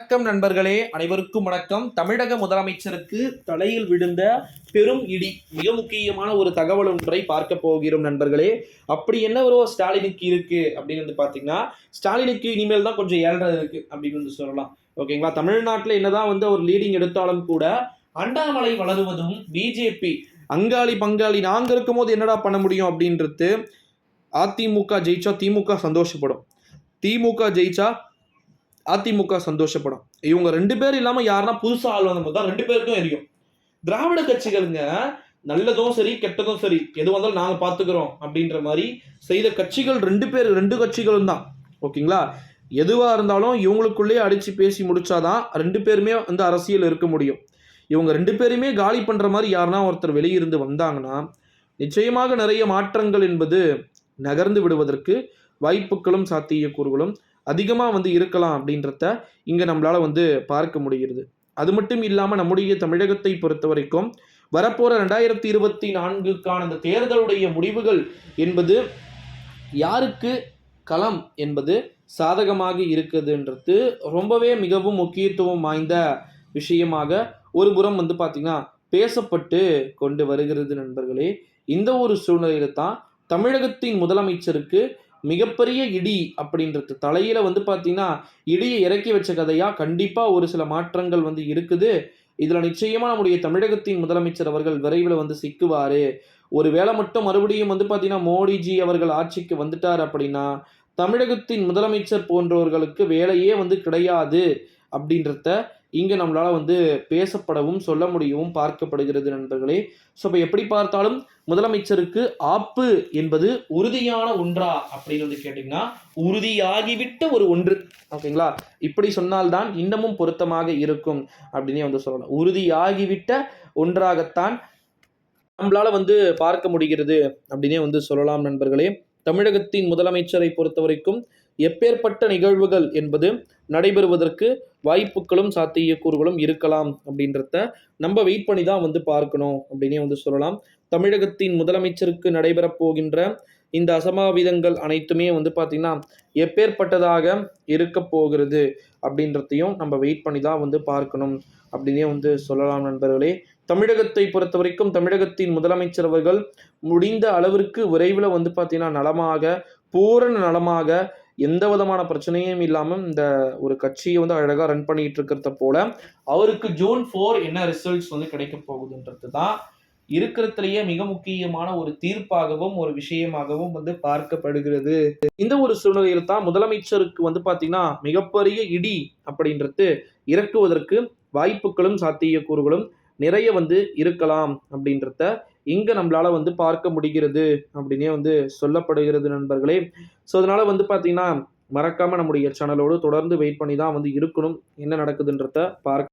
வணக்கம் நண்பர்களே அனைவருக்கும் வணக்கம். தமிழக முதலமைச்சருக்கு தலையில் விழுந்த பெரும் இடி மிக முக்கியமான ஒரு தகவல் ஒன்றை பார்க்க போகிறோம் நண்பர்களே. அப்படி என்ன ஒரு ஸ்டாலினுக்கு இருக்கு அப்படின்னு வந்து பார்த்தீங்கன்னா ஸ்டாலினுக்கு இனிமேல் தான் கொஞ்சம் ஏழ்றது இருக்கு அப்படின்னு வந்து சொல்லலாம். ஓகேங்களா தமிழ்நாட்டில் என்னதான் வந்து ஒரு லீடிங் எடுத்தாலும் கூட அண்ணாமலை வளருவதும் பிஜேபி அங்காளி பங்காளி நாங்கள் இருக்கும்போது என்னடா பண்ண முடியும் அப்படின்றது அதிமுக ஜெயிச்சா திமுக சந்தோஷப்படும். திமுக ஜெயிச்சா அதிமுக சந்தோஷப்படும் இவங்க ரெண்டு பேர் இல்லாம யாருன்னா புதுசா ஆள் வந்தபோது தான் ரெண்டு பேருக்கும் எரியும். திராவிட கட்சிகளுங்க நல்லதும் சரி கெட்டதும் சரி எது வந்தாலும் நாங்க பாத்துக்கிறோம் அப்படின்ற மாதிரி செய்த கட்சிகள் ரெண்டு பேர் ரெண்டு கட்சிகளும் தான். ஓகேங்களா? எதுவா இருந்தாலும் இவங்களுக்குள்ளேயே அடிச்சு பேசி முடிச்சாதான் ரெண்டு பேருமே வந்து அரசியல் இருக்க முடியும். இவங்க ரெண்டு பேருமே காலி பண்ற மாதிரி யாருன்னா ஒருத்தர் வெளியிருந்து வந்தாங்கன்னா நிச்சயமாக நிறைய மாற்றங்கள் என்பது நகர்ந்து விடுவதற்கு வாய்ப்புகளும் சாத்தியக்கூறுகளும் அதிகமாக வந்து இருக்கலாம் அப்படின்றத இங்கே நம்மளால் வந்து பார்க்க முடிகிறது. அது மட்டும் இல்லாமல் நம்முடைய தமிழகத்தை பொறுத்த வரைக்கும் வரப்போகிற ரெண்டாயிரத்தி இருபத்தி நான்குக்கான அந்த தேர்தலுடைய முடிவுகள் என்பது யாருக்கு களம் என்பது சாதகமாக இருக்குதுன்றது ரொம்பவே மிகவும் முக்கியத்துவம் வாய்ந்த விஷயமாக ஒரு புறம் வந்து பார்த்திங்கன்னா பேசப்பட்டு கொண்டு வருகிறது நண்பர்களே. இந்த ஒரு சூழ்நிலையில் தான் தமிழகத்தின் முதலமைச்சருக்கு மிகப்பெரிய இடி அப்படின்றது. தலையில வந்து பார்த்தீங்கன்னா இடியை இறக்கி வச்ச கதையா கண்டிப்பா ஒரு சில மாற்றங்கள் வந்து இருக்குது. இதில் நிச்சயமாக நம்முடைய தமிழகத்தின் முதலமைச்சர் அவர்கள் விரைவில் வந்து சிக்குவார். ஒரு வேளை மட்டும் மறுபடியும் வந்து பார்த்தீங்கன்னா மோடிஜி அவர்கள் ஆட்சிக்கு வந்துட்டார் அப்படின்னா தமிழகத்தின் முதலமைச்சர் போன்றவர்களுக்கு வேலையே வந்து கிடையாது அப்படின்றத இங்கே நம்மளால் வந்து பேசப்படவும் சொல்ல முடியவும் பார்க்கப்படுகிறது நண்பர்களே. ஸோ இப்போ எப்படி பார்த்தாலும் முதலமைச்சருக்கு ஆப்பு என்பது உறுதியான ஒன்றா அப்படின்னு வந்து கேட்டிங்கன்னா உறுதியாகிவிட்ட ஒரு ஒன்று. ஓகேங்களா? இப்படி சொன்னால்தான் இன்னமும் பொருத்தமாக இருக்கும் அப்படின்னே வந்து சொல்லலாம் உறுதியாகிவிட்ட ஒன்றாகத்தான் நம்மளால் வந்து பார்க்க முடிகிறது அப்படின்னே வந்து சொல்லலாம் நண்பர்களே. தமிழகத்தின் முதலமைச்சரை பொறுத்த வரைக்கும் எப்பேற்பட்ட நிகழ்வுகள் என்பது நடைபெறுவதற்கு வாய்ப்புகளும் சாத்தியக்கூறுகளும் இருக்கலாம் அப்படின்றத நம்ம வெயிட் பண்ணி தான் வந்து பார்க்கணும் அப்படின்னே வந்து சொல்லலாம். தமிழகத்தின் முதலமைச்சருக்கு நடைபெறப் போகின்ற இந்த அசமாவிதங்கள் அனைத்துமே வந்து பார்த்திங்கன்னா எப்பேற்பட்டதாக இருக்க போகிறது அப்படின்றதையும் நம்ம வெயிட் பண்ணி தான் வந்து பார்க்கணும் அப்படின்னே வந்து சொல்லலாம் நண்பர்களே. தமிழகத்தை பொறுத்த வரைக்கும் தமிழகத்தின் முதலமைச்சர் அவர்கள் முடிந்த அளவிற்கு விரைவில் வந்து பார்த்தீங்கன்னா நலமாக பூரண நலமாக எந்த விதமான பிரச்சனையும் இல்லாமல் இந்த ஒரு கட்சியை வந்து அழகாக ரன் பண்ணிட்டு இருக்கிறத போல அவருக்கு ஜூன் ஃபோர் என்ன ரிசல்ட்ஸ் வந்து கிடைக்க போகுதுன்றது தான் இருக்கிறதுலயே மிக முக்கியமான ஒரு தீர்ப்பாகவும் ஒரு விஷயமாகவும் வந்து பார்க்கப்படுகிறது. இந்த ஒரு சூழ்நிலையில் தான் முதலமைச்சருக்கு வந்து பார்த்தீங்கன்னா மிகப்பெரிய இடி அப்படின்றது இறக்குவதற்கு வாய்ப்புகளும் சாத்தியக்கூறுகளும் நிறைய வந்து இருக்கலாம் அப்படின்றத இங்கே நம்மளால வந்து பார்க்க முடிகிறது அப்படின்னே வந்து சொல்லப்படுகிறது நண்பர்களே. ஸோ அதனால வந்து பார்த்தீங்கன்னா மறக்காம நம்முடைய சேனலோடு தொடர்ந்து வெயிட் பண்ணி தான் வந்து இருக்கணும். என்ன நடக்குதுன்றத பார்க்க